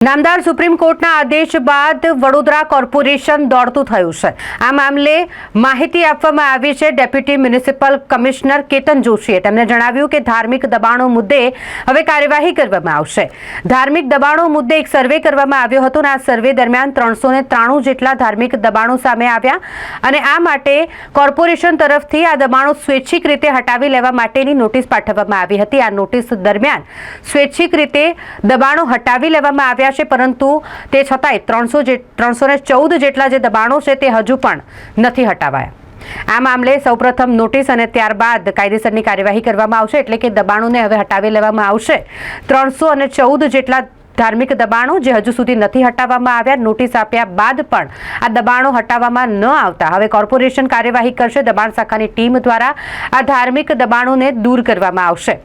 નામદાર સુપ્રીમ કોર્ટના આદેશ બાદ વડોદરા કોર્પોરેશન દોડતું થયું છે. આ મામલે માહિતી આપવામાં આવી છે ડેપ્યુટી મ્યુનિસિપલ કમિશનર કેતન જોશીએ. તેમણે જણાવ્યું કે ધાર્મિક દબાણો મુદ્દે હવે કાર્યવાહી કરવામાં આવશે. ધાર્મિક દબાણો મુદ્દે એક સર્વે કરવામાં આવ્યો હતો અને આ સર્વે દરમિયાન ત્રણસો ત્રાણું જેટલા ધાર્મિક દબાણો સામે આવ્યા અને આ માટે કોર્પોરેશન તરફથી આ દબાણો સ્વૈચ્છિક રીતે હટાવી લેવા માટેની નોટિસ પાઠવવામાં આવી હતી. આ નોટિસ દરમિયાન સ્વૈચ્છિક રીતે દબાણો હટાવી લેવામાં આવ્યા છે, પરંતુ તે છતાંય ત્રણસો જે ત્રણસોને ચૌદ જેટલા જે દબાણો છે, તે હજુ પણ નથી હટાવાયા. આ મામલે સૌપ્રથમ નોટિસ અને ત્યારબાદ કાયદેસરની કાર્યવાહી કરવામાં આવશે, એટલે કે દબાણોને હવે હટાવી લેવામાં આવશે. ત્રણસો અને ચૌદ જેટલા ધાર્મિક દબાણો જે હજુ સુધી નથી હટાવવામાં આવ્યા, નોટિસ આપ્યા બાદ પણ આ દબાણો હટાવવામાં ન આવતા. હવે કોર્પોરેશન કાર્યવાહી કરશે, દબાણ શાખાની ટીમ દ્વારા આ ધાર્મિક દબાણોને દૂર કરવામાં આવશે.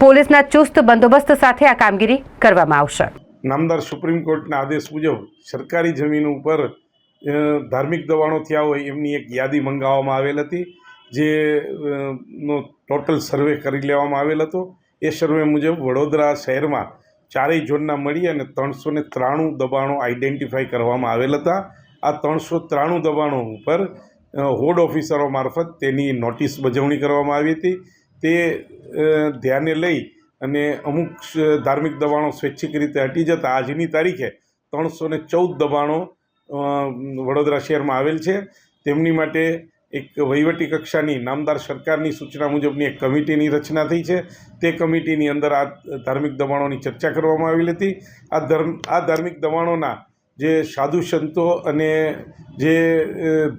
પોલીસના ચુસ્ત બંદોબસ્ત સાથે આ કામગીરી કરવામાં આવશે. નામદાર સુપ્રીમ કોર્ટના આદેશ મુજબ સરકારી જમીન ઉપર ધાર્મિક દબાણો થયા હોય એમની એક યાદી મંગાવવામાં આવેલ હતી, જે નો ટોટલ સર્વે કરી લેવામાં આવેલ હતો. એ સર્વે મુજબ વડોદરા શહેરમાં ચારેય ઝોનના મળી અને ત્રણસો ને ત્રાણું દબાણો આઈડેન્ટિફાઈ કરવામાં આવેલ હતા. આ ત્રણસો ત્રાણું દબાણો ઉપર હોડ ઓફિસરો મારફત તેની નોટિસ બજવણી કરવામાં આવી હતી. તે ધ્યાને લઈ અને અમુક ધાર્મિક દબાણો સ્વૈચ્છિક રીતે હટી જતા આજની તારીખે ત્રણસો ને ચૌદ દબાણો વડોદરા શહેરમાં આવેલ છે. તેમની માટે એક વહીવટી કક્ષાની નામદાર સરકારની સૂચના મુજબની એક કમિટીની રચના થઈ છે. તે કમિટીની અંદર આ ધાર્મિક દબાણોની ચર્ચા કરવામાં આવેલી હતી. આ ધર્મ, આ ધાર્મિક દબાણોના જે સાધુ સંતો અને જે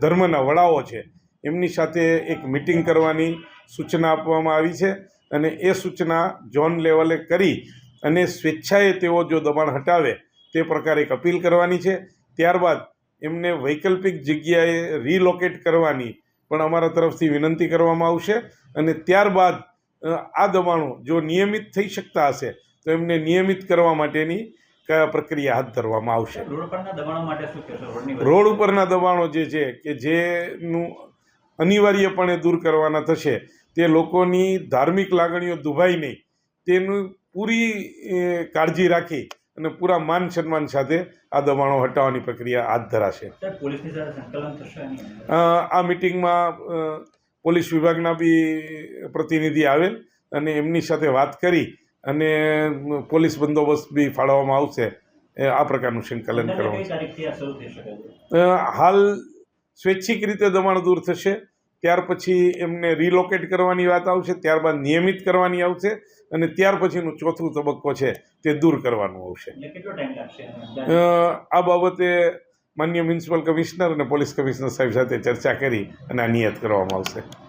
ધર્મના વડાઓ છે, એમની સાથે એક મિટિંગ કરવાની સૂચના આપવામાં આવી છે. અને એ સૂચના ઝોન લેવલે કરી અને સ્વેચ્છાએ તેઓ જો દબાણ હટાવે તે પ્રકારે એક અપીલ કરવાની છે. ત્યારબાદ એમને વૈકલ્પિક જગ્યાએ રીલોકેટ કરવાની પણ અમારા તરફથી વિનંતી કરવામાં આવશે અને ત્યારબાદ આ દબાણો જો નિયમિત થઈ શકતા હશે તો એમને નિયમિત કરવા માટેની પ્રક્રિયા હાથ ધરવામાં આવશે? રોડ ઉપરના દબાણો જે છે કે જેનું અનિવાર્યપણે દૂર કરવાના થશે. તે લોકોની ધાર્મિક લાગણીઓ દુભાઈ નહીં. તેનું પૂરી કાળજી રાખી અને પૂરા માન સન્માન સાથે આ દબાણો હટાવવાની પ્રક્રિયા હાથ ધરાશે. આ મિટિંગમાં પોલીસ વિભાગના બી પ્રતિનિધિ આવેલ અને એમની સાથે વાત કરી અને પોલીસ બંદોબસ્ત બી ફાળવવામાં આવશે. એ આ પ્રકારનું સંકલન કરવાનું. હાલ સ્વૈચ્છિક રીતે દબાણ દૂર થશે ત્યાર પછી એમને રિલોકેટ કરવાની વાત આવશે ત્યારબાદ નિયમિત કરવાની આવશે અને ત્યાર પછીનું ચોથું તબક્કો છે તે દૂર કરવાનું આવશે? આ બાબતે માન્ય મ્યુનિસિપલ કમિશનર અને પોલીસ કમિશનર સાહેબ સાથે ચર્ચા કરી અને આ નિયત કરવામાં આવશે